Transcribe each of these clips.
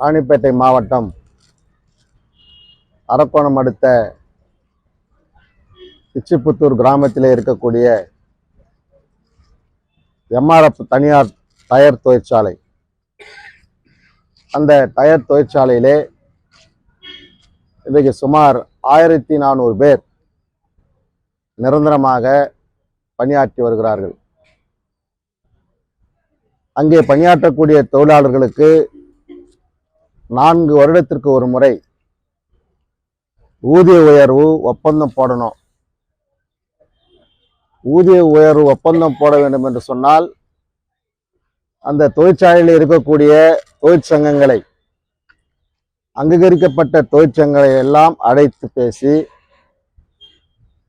ராணிப்பேட்டை மாவட்டம் அரக்கோணம் அடுத்த இச்சிப்புத்தூர் கிராமத்தில் இருக்கக்கூடிய எம்ஆர்எஃப் தனியார் டயர் தொழிற்சாலை. அந்த டயர் தொழிற்சாலையிலே இன்றைக்கு சுமார் ஆயிரத்தி நானூறு பேர் நிரந்தரமாக பணியாற்றி வருகிறார்கள். அங்கே பணியாற்றக்கூடிய தொழிலாளர்களுக்கு நான்கு வருடத்திற்கு ஒரு முறை ஊதிய உயர்வு ஒப்பந்தம் போடணும். ஊதிய உயர்வு ஒப்பந்தம் போட வேண்டும் என்று சொன்னால் அந்த தொழிற்சாலையில் இருக்கக்கூடிய தொழிற்சங்கங்களை அங்கீகரிக்கப்பட்ட தொழிற்சங்கங்களை எல்லாம் அழைத்து பேசி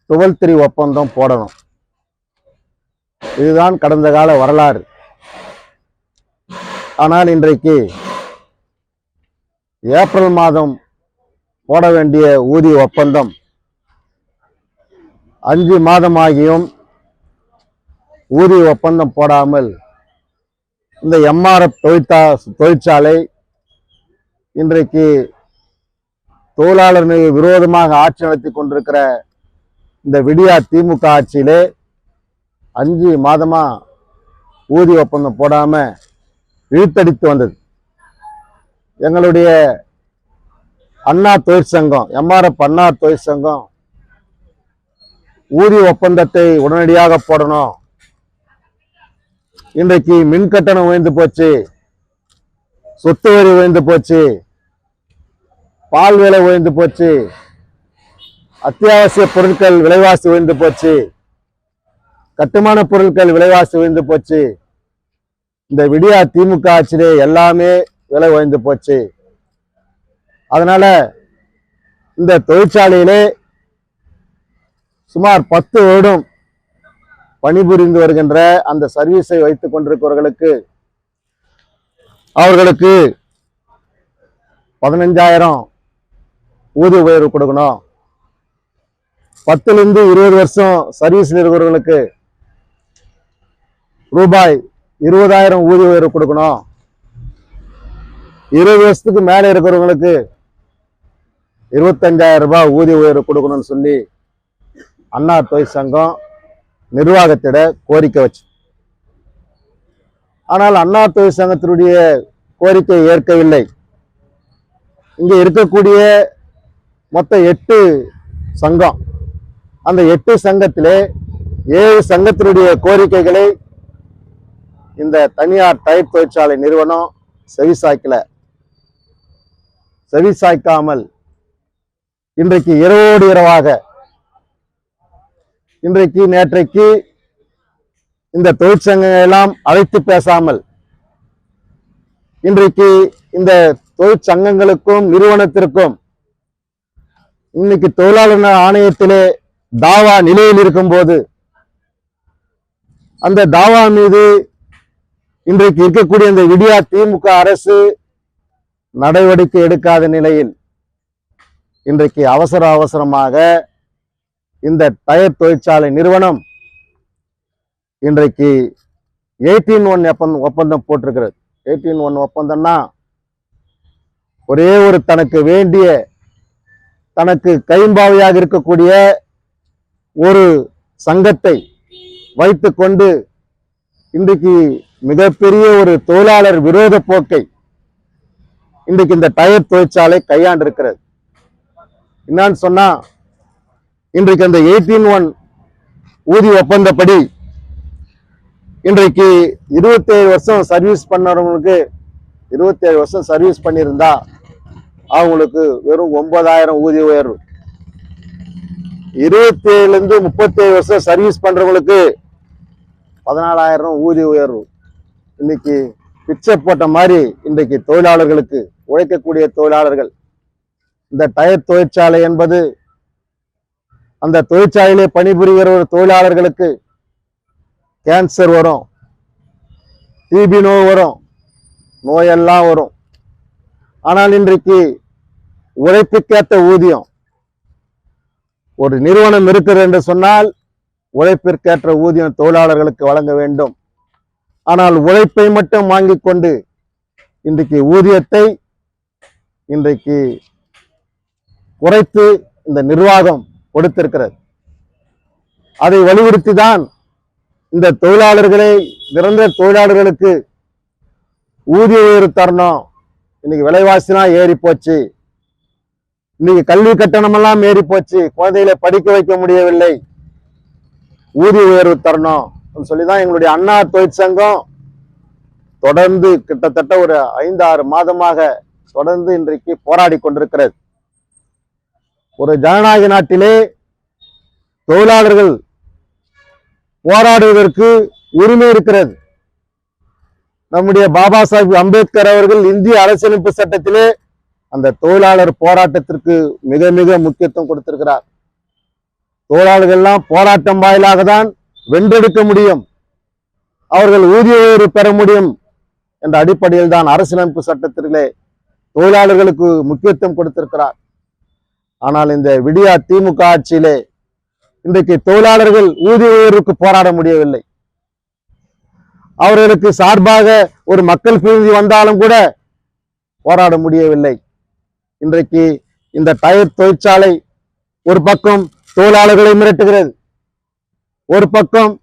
டுவெல் த்ரீ ஒப்பந்தம் போடணும். இதுதான் கடந்த கால வரலாறு. ஆனால் இன்றைக்கு ஏப்ரல் மாதம் போட வேண்டிய ஊதிய ஒப்பந்தம். அஞ்சு மாதமாகியும் ஊதிய ஒப்பந்தம் போடாமல் இந்த எம்ஆர்எஃப் தொழிற்சா தொழிற்சாலை இன்றைக்கு தொழிலாளர்களுக்கு விரோதமாக ஆட்சி நடத்தி கொண்டிருக்கிற இந்த விடியா திமுக ஆட்சியிலே அஞ்சு மாதமாக ஊதிய ஒப்பந்தம் போடாமல் இழுத்தடித்து வந்தது. எங்களுடைய அண்ணா தொழிற்சங்கம் எம்ஆர்எஃப் அண்ணா தொழிற்சங்கம் ஊதிய ஒப்பந்தத்தை உடனடியாக போடணும். இன்றைக்கு மின் கட்டணம் உயர்ந்து போச்சு சொத்து வரி உயர்ந்து போச்சு பால் விலை உயர்ந்து போச்சு அத்தியாவசிய பொருட்கள் விலைவாசி உயர்ந்து போச்சு கட்டுமான பொருட்கள் விலைவாசி உயர்ந்து போச்சு. இந்த விடியா திமுக ஆட்சியிலே எல்லாமே விலை உயர்ந்து போச்சு. அதனால இந்த தொழிற்சாலையிலே சுமார் பத்து வருடம் பணிபுரிந்து வருகின்ற அந்த சர்வீஸை வைத்துக் கொண்டிருக்கிறவர்களுக்கு அவர்களுக்கு பதினஞ்சாயிரம் ஊதிய உயர்வு கொடுக்கணும். பத்துலேருந்து இருபது வருஷம் சர்வீஸில் இருக்கிறவர்களுக்கு ரூபாய் இருபதாயிரம் ஊதிய உயர்வு கொடுக்கணும். இருபது வருஷத்துக்கு மேலே இருக்கிறவங்களுக்கு இருபத்தஞ்சாயிரம் ரூபாய் ஊதிய உயர்வு கொடுக்கணும்னு சொல்லி அண்ணா தொழிற்சங்கம் நிர்வாகத்திட கோரிக்கை வச்சு. ஆனால் அண்ணா தொழிற்சங்கத்தினுடைய கோரிக்கை ஏற்கவில்லை. இங்கே இருக்கக்கூடிய மொத்த எட்டு சங்கம் அந்த எட்டு சங்கத்திலே ஏழு சங்கத்தினுடைய கோரிக்கைகளை இந்த தனியார் டயர் தொழிற்சாலை நிறுவனம் செவிசாய்க்கலை. செவிசாய்க்காமல் இன்றைக்கு இரவோடு இரவாக இன்றைக்கு நேற்றைக்கு இந்த தொழிற்சங்கங்கள் எல்லாம் அழைத்து பேசாமல் இன்றைக்கு இந்த தொழிற்சங்கங்களுக்கும் நிறுவனத்திற்கும் இன்னைக்கு தொழிலாளர் ஆணையத்திலே தாவா நிலையில் இருக்கும்போது அந்த தாவா மீது இன்றைக்கு இருக்கக்கூடிய இந்த விடியா திமுக அரசு நடவடிக்கை எடுக்காத நிலையில் இன்றைக்கு அவசர அவசரமாக இந்த டயர் தொழிற்சாலை நிறுவனம் இன்றைக்கு எயிட்டீன் ஒன் ஒப்பந்தம் போட்டிருக்கிறது. எயிட்டீன் ஒன் ஒப்பந்தம்னா ஒரே ஒரு தனக்கு வேண்டிய தனக்கு கைம்பாவையாக இருக்கக்கூடிய ஒரு சங்கத்தை வைத்துக்கொண்டு இன்றைக்கு மிகப்பெரிய ஒரு தொழிலாளர் விரோத போக்கை இன்றைக்கு இந்த டயர் தொழிற்சாலை கையாண்டிருக்கிறது என்னன்னு சொன்னா இன்றைக்கு அந்த எயிட்டீன் ஒன் ஊதிய ஒப்பந்தப்படி இன்றைக்கு இருபத்தேழு வருஷம் சர்வீஸ் பண்ணவங்களுக்கு இருபத்தேழு வருஷம் சர்வீஸ் பண்ணியிருந்தா அவங்களுக்கு வெறும் ஒன்பதாயிரம் ஊதிய உயர்வு. இருபத்தி முப்பத்தேழு வருஷம் சர்வீஸ் பண்ணுறவங்களுக்கு பதினாலாயிரம் ஊதிய உயர்வு. இன்னைக்கு பிச்சை போட்ட மாதிரி இன்றைக்கு தொழிலாளர்களுக்கு உழைக்கக்கூடிய தொழிலாளர்கள் இந்த டயர் தொழிற்சாலை என்பது அந்த தொழிற்சாலையிலே பணிபுரிகிற ஒரு தொழிலாளர்களுக்கு கேன்சர் வரும் டிபி நோய் வரும் நோயெல்லாம் வரும். ஆனால் இன்றைக்கு உழைப்புக்கேற்ற ஊதியம் ஒரு நிறுவனம் இருக்கிறது என்று சொன்னால் உழைப்பிற்கேற்ற ஊதியம் தொழிலாளர்களுக்கு வழங்க வேண்டும். ஆனால் உழைப்பை மட்டும் வாங்கி கொண்டு இன்றைக்கு ஊதியத்தை இன்றைக்கு குறைத்து இந்த நிர்வாகம் கொடுத்திருக்கிறது. அதை வலியுறுத்தி தான் இந்த தொழிலாளர்களை நிரந்தர தொழிலாளர்களுக்கு ஊதிய உயர்வு தரணும். இன்னைக்கு விலைவாசினா ஏறி போச்சு இன்னைக்கு கல்வி கட்டணமெல்லாம் ஏறி போச்சு குழந்தைகளை படிக்க வைக்க முடியவில்லை. ஊதிய உயர்வு தரணும். சொல்லிதான் எங்களுடைய அண்ணா தொழிற்சங்கம் தொடர்ந்து கிட்டத்தட்ட ஒரு ஐந்து ஆறு மாதமாக தொடர்ந்து இன்றைக்கு போராடி கொண்டிருக்கிறது. ஒரு ஜனநாயக நாட்டிலே தொழிலாளர்கள் போராடுவதற்கு உரிமை இருக்கிறது. நம்முடைய பாபா சாஹிப் அம்பேத்கர் அவர்கள் இந்திய அரசியலமைப்பு சட்டத்திலே அந்த தொழிலாளர் போராட்டத்திற்கு மிக மிக முக்கியத்துவம் கொடுத்திருக்கிறார். தொழிலாளர்கள் எல்லாம் போராட்டம் வாயிலாக தான் வென்றெடுக்க முடியும். அவர்கள் ஊதிய உயர்வு பெற முடியும் என்ற அடிப்படையில் தான் அரசியலமைப்பு சட்டத்திலே தொழிலாளர்களுக்கு முக்கியத்துவம் கொடுத்திருக்கிறார். ஆனால் இந்த விடியா திமுக ஆட்சியிலே இன்றைக்கு தொழிலாளர்கள் ஊதிய உயர்வுக்கு போராட முடியவில்லை. அவர்களுக்கு சார்பாக ஒரு மக்கள் பிரதிநிதி வந்தாலும் கூட போராட முடியவில்லை. இன்றைக்கு இந்த டயர் தொழிற்சாலை ஒரு பக்கம் தொழிலாளர்களை மிரட்டுகிறது. ஒரு பக்கம்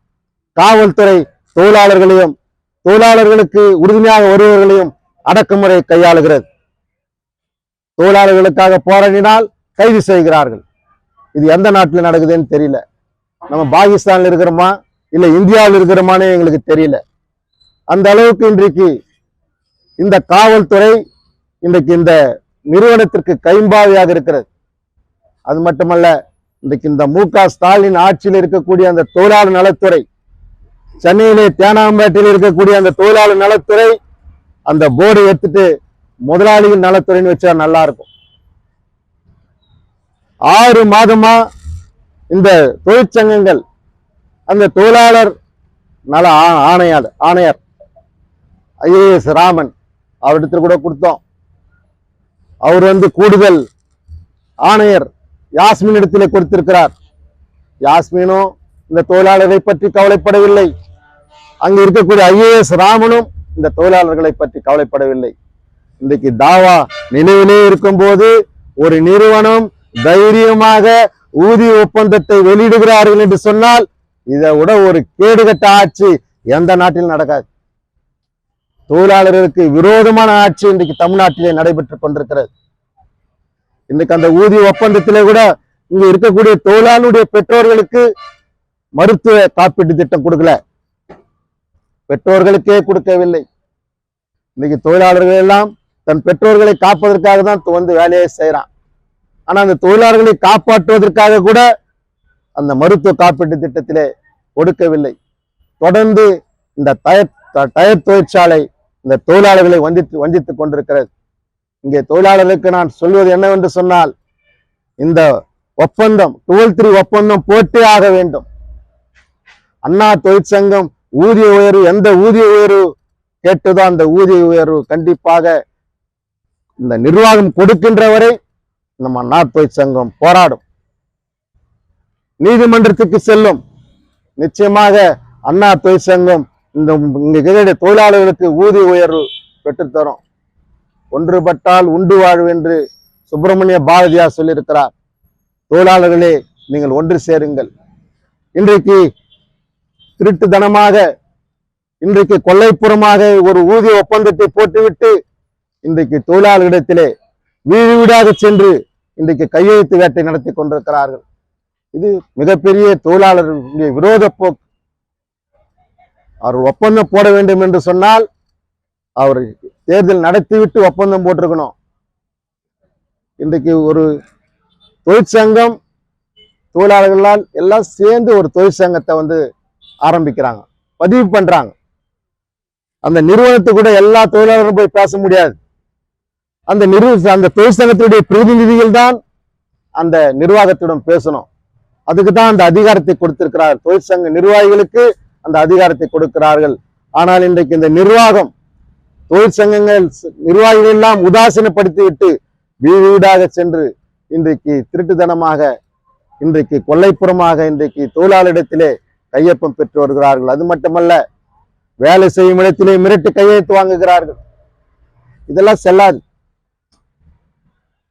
காவல்துறை தொழிலாளர்களையும் தொழிலாளர்களுக்கு உறுதுணையாக வருபவர்களையும் அடக்குமுறை கையாளுகிறது. தொழிலாளர்களுக்காக போராடினால் கைது செய்கிறார்கள். இது எந்த நாட்டில் நடக்குதுன்னு தெரியல. நம்ம பாகிஸ்தானில் இருக்கிறோமா இல்லை இந்தியாவில் இருக்கிறோமான்னு எங்களுக்கு தெரியல. அந்த அளவுக்கு இன்றைக்கு இந்த காவல்துறை இன்றைக்கு இந்த நிறுவனத்திற்கு கைம்பாவியாக இருக்கிறது. அது மட்டுமல்ல இன்றைக்கு இந்த மு க ஸ்டாலின் ஆட்சியில் இருக்கக்கூடிய அந்த தொழிலாளர் நலத்துறை சென்னையிலே தேனாம்பேட்டையில் இருக்கக்கூடிய அந்த தொழிலாளர் நலத்துறை அந்த போர்டை எடுத்துட்டு முதலாளிகள் நலத்துறைன்னு வச்சா நல்லா இருக்கும். ஆறு மாதமா இந்த தொழிற்சங்கங்கள் அந்த தொழிலாளர் நல ஆ- ஆணையாளர் ஆணையர் ஐஏஎஸ் ராமன் அவரிடத்துல கூட கொடுத்தோம். அவர் வந்து கூடுதல் ஆணையர் யாஸ்மின் இடத்திலே கொடுத்திருக்கிறார். யாஸ்மினும் இந்த தொழிலாளரை பற்றி கவலைப்படவில்லை. அங்கு இருக்கக்கூடிய ஐஏஎஸ் ராமனும் இந்த தொழிலாளர்களை பற்றி கவலைப்படவில்லை. இன்றைக்கு தாவா நினைவிலே இருக்கும்போது ஒரு நிறுவனம் தைரியமாக ஊதிய ஒப்பந்தத்தை வெளியிடுகிறார்கள் என்று சொன்னால் இதை விட ஒரு கேடுகட்ட ஆட்சி எந்த நாட்டிலும் நடக்காது. தொழிலாளர்களுக்கு விரோதமான ஆட்சி இன்றைக்கு தமிழ்நாட்டிலே நடைபெற்றுக் கொண்டிருக்கிறது. இன்னைக்கு அந்த ஊதிய ஒப்பந்தத்திலே கூட இங்க இருக்கக்கூடிய தொழிலாளுடைய பெற்றோர்களுக்கு மருத்துவ காப்பீட்டு திட்டம் கொடுக்கல. பெற்றோர்களுக்கே கொடுக்கவில்லை. இன்னைக்கு தொழிலாளர்கள் எல்லாம் தன் பெற்றோர்களை காப்பதற்காக தான் வந்து வேலையை செய்யறான். ஆனா அந்த தொழிலாளர்களை காப்பாற்றுவதற்காக கூட அந்த மருத்துவ காப்பீட்டு திட்டத்திலே கொடுக்கவில்லை. தொடர்ந்து இந்த டயர் டயர் தொழிற்சாலை இந்த தொழிலாளர்களை வஞ்சித்து வஞ்சித்துக் கொண்டிருக்கிறது. இங்கே தொழிலாளர்களுக்கு நான் சொல்வது என்னவென்று சொன்னால் இந்த ஒப்பந்தம் டுவெல் த்ரீ ஒப்பந்தம் போட்டே ஆக வேண்டும். அண்ணா தொழிற்சங்கம் ஊதிய உயர்வு எந்த ஊதிய உயர்வு கேட்டதோ அந்த ஊதிய உயர்வு கண்டிப்பாக இந்த நிர்வாகம் கொடுக்கின்ற வரை நம்ம அண்ணா தொழிற்சங்கம் போராடும். நீதிமன்றத்துக்கு செல்லும். நிச்சயமாக அண்ணா தொழிற்சங்கம் இந்த இங்க தொழிலாளர்களுக்கு ஊதிய உயர்வு பெற்றுத்தரும் ஒன்றுபட்டால் உண்டு வாழ்வு என்று சுப்பிரமணிய பாரதியார் சொல்லியிருக்கிறார். தொழிலாளர்களே நீங்கள் ஒன்று சேருங்கள். இன்றைக்கு திருட்டுத்தனமாக இன்றைக்கு கொள்ளைப்புறமாக ஒரு ஊதிய ஒப்பந்தத்தை போட்டுவிட்டு இன்றைக்கு தொழிலாளர்களிடத்திலே வீடு வீடாக சென்று இன்றைக்கு கையெழுத்து வேட்டை நடத்தி கொண்டிருக்கிறார்கள். இது மிகப்பெரிய தொழிலாளர்களுடைய விரோத போக்கு. அவர் ஒப்பந்தம் போட வேண்டும் என்று சொன்னால் அவர் தேர்தல் நடத்திவிட்டு ஒப்பந்தம் போட்டிருக்கணும். இன்றைக்கு ஒரு தொழிற்சங்கம் தொழிலாளர்களால் எல்லாம் சேர்ந்து ஒரு தொழிற்சங்கத்தை வந்து ஆரம்பிக்கிறாங்க. பதிவு பண்றாங்க. அந்த நிறுவனத்து கூட எல்லா தொழிலாளர்களும் போய் பேச முடியாது. அந்த நிறுவ அந்த தொழிற்சங்கத்தினுடைய பிரதிநிதிகள் தான் அந்த நிர்வாகத்திடம் பேசணும். அதுக்கு தான் அந்த அதிகாரத்தை கொடுத்திருக்கிறார். தொழிற்சங்க நிர்வாகிகளுக்கு அந்த அதிகாரத்தை கொடுக்கிறார்கள். ஆனால் இன்றைக்கு இந்த நிர்வாகம் தொழிற்சங்கங்கள் நிர்வாகிகள் எல்லாம் உதாசீனப்படுத்தி விட்டு வீடு வீடாக சென்று இன்றைக்கு திருட்டுத்தனமாக இன்றைக்கு கொல்லைப்புறமாக இன்றைக்கு தொழிலாளரிடத்திலே கையொப்பம் பெற்று வருகிறார்கள். அது மட்டுமல்ல வேலை செய்யும் இடத்திலே மிரட்டு கையெழுத்து வாங்குகிறார்கள். இதெல்லாம் செல்லாது.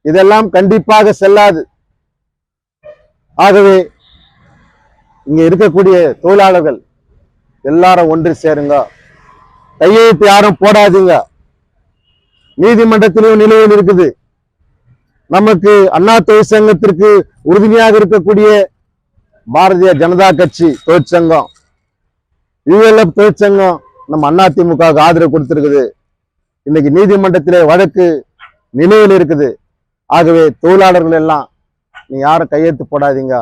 இதெல்லாம் கண்டிப்பாக செல்லாது. ஆகவே இங்க இருக்கக்கூடிய தொழிலாளர்கள் எல்லாரும் ஒன்று சேருங்க. கையெழுத்து யாரும் போடாதீங்க. நீதிமன்றத்திலும் நிலுவையில் இருக்குது. நமக்கு அண்ணா தொழிற்சங்கத்திற்கு உறுதுணையாக இருக்கக்கூடிய பாரதிய ஜனதா கட்சி தொழிற்சங்கம் யுஎல்எஃப் தொழிற்சங்கம் நம்ம அண்ணா திமுகவுக்கு ஆதரவு கொடுத்திருக்குது. இன்னைக்கு நீதிமன்றத்திலே வழக்கு நிலுவையில் இருக்குது. ஆகவே தொழிலாளர்கள் எல்லாம் நீ யாரும் கையெழுத்து போடாதீங்க.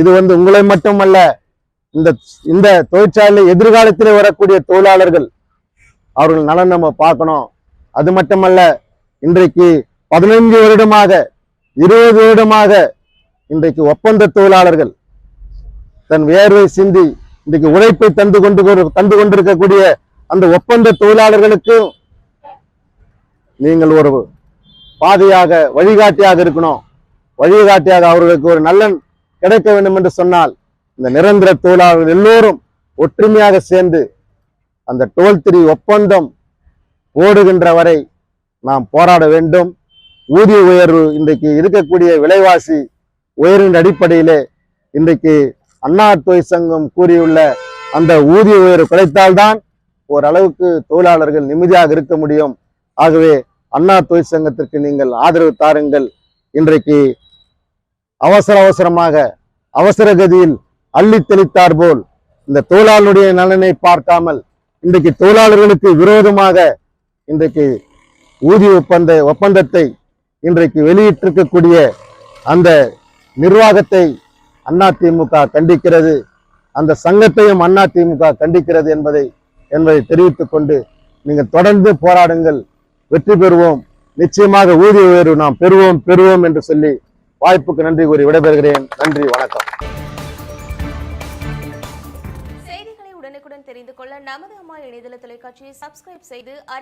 இது வந்து உங்களை மட்டுமல்ல இந்த இந்த தொழிற்சாலை எதிர்காலத்திலே வரக்கூடிய தொழிலாளர்கள் அவர்கள் நலன் நம்ம பார்க்கணும். அது மட்டுமல்ல இன்றைக்கு பதினைந்து வருடமாக இருபது வருடமாக இன்றைக்கு ஒப்பந்த தொழிலாளர்கள் தன் வேர்வை சிந்தி இன்றைக்கு உழைப்பை தந்து கொண்டு தந்து கொண்டிருக்கக்கூடிய அந்த ஒப்பந்த தொழிலாளர்களுக்கும் நீங்கள் ஒரு பாதையாக வழிகாட்டியாக இருக்கணும். வழிகாட்டியாக அவர்களுக்கு ஒரு நல்லன் கிடைக்க வேண்டும் என்று சொன்னால் இந்த நிரந்தர தொழிலாளர்கள் எல்லோரும் ஒற்றுமையாக சேர்ந்து அந்த டோல் த்ரீ ஒப்பந்தம் போடுகின்ற வரை நாம் போராட வேண்டும். ஊதிய உயர்வு இன்றைக்கு இருக்கக்கூடிய விலைவாசி உயர்வின் அடிப்படையிலே இன்றைக்கு அண்ணா தொழிற்சங்கம் கூறியுள்ள அந்த ஊதிய உயர்வு கிடைத்தால்தான் ஓரளவுக்கு தொழிலாளர்கள் நிம்மதியாக இருக்க முடியும். ஆகவே அண்ணா தொழிற்சங்கத்திற்கு நீங்கள் ஆதரவு தாருங்கள். இன்றைக்கு அவசர அவசரமாக அவசர கதியில் அள்ளி தெளித்தார் போல் இந்த தொழிலாளருடைய நலனை பார்க்காமல் இன்றைக்கு தொழிலாளர்களுக்கு விரோதமாக இன்றைக்கு ஊதிய ஒப்பந்த ஒப்பந்தத்தை இன்றைக்கு வெளியிட்டிருக்கக்கூடிய அந்த நிர்வாகத்தை அதிமுக கண்டிக்கிறது அந்த சங்கத்தையும் அதிமுக கண்டிக்கிறது என்பதை என்பதை தெரிவித்துக் கொண்டு நீங்கள் தொடர்ந்து போராடுங்கள் வெற்றி பெறுவோம் நிச்சயமாக ஊதிய உயர்வு நாம் பெறுவோம் பெறுவோம் என்று சொல்லி வாய்ப்புக்கு நன்றி கூறி விடைபெறுகிறேன். நன்றி வணக்கம். நமது அம்மா இணையதள தொலைக்காட்சியை சப்ஸ்கிரைப் செய்து அறி